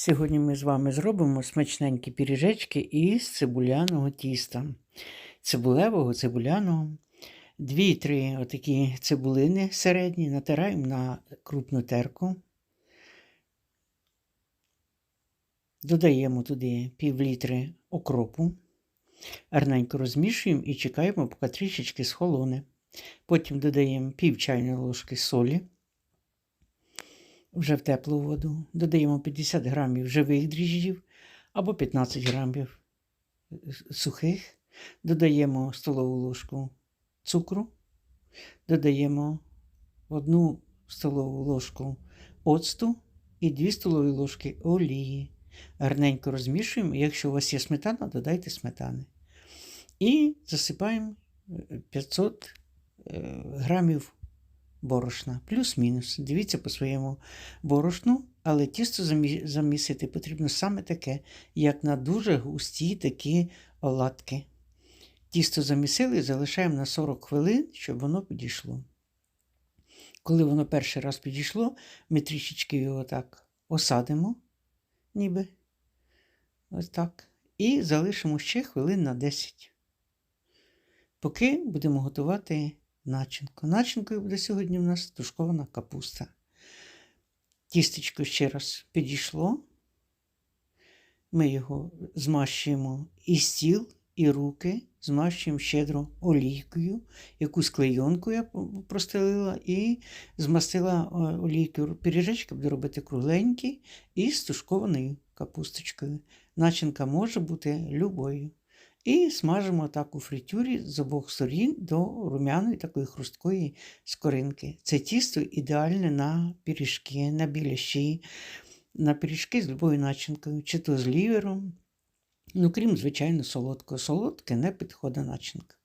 Сьогодні ми з вами зробимо смачненькі піріжечки із цибуляного тіста. Цибулевого, цибуляного. Дві-три отакі цибулини середні натираємо на крупну терку. Додаємо туди пів літри окропу. Гарненько розмішуємо і чекаємо, поки трішечки схолоне. Потім додаємо пів чайної ложки солі вже в теплу воду. Додаємо 50 грамів живих дріжджів або 15 грамів сухих. Додаємо столову ложку цукру, додаємо одну столову ложку оцту і 2 столові ложки олії. Гарненько розмішуємо. Якщо у вас є сметана, додайте сметани. І засипаємо 500 грамів борошна, плюс-мінус. Дивіться по своєму борошну, але тісто замісити потрібно саме таке, як на дуже густі такі оладки. Тісто замісили і залишаємо на 40 хвилин, щоб воно підійшло. Коли воно перший раз підійшло, ми трішечки його так осадимо, ніби ось так, і залишимо ще хвилин на 10. Поки будемо готувати начинку. Начинкою буде сьогодні у нас тушкована капуста. Тістечко ще раз підійшло. Ми його змащуємо і стіл, і руки, змащуємо щедро олійкою, якусь клейонку я простелила і змастила е, олійкою пиріжечки, буду робити кругленькі і з тушкованою капусточкою. Начинка може бути любою. І смажимо так у фритюрі з обох сторін до румяної такої хрусткої скоринки. Це тісто ідеальне на пиріжки, на біляші, на пиріжки з любою начинкою, чи то з лівером. Ну, крім, звичайно, солодкого. Солодке не підходить начинка.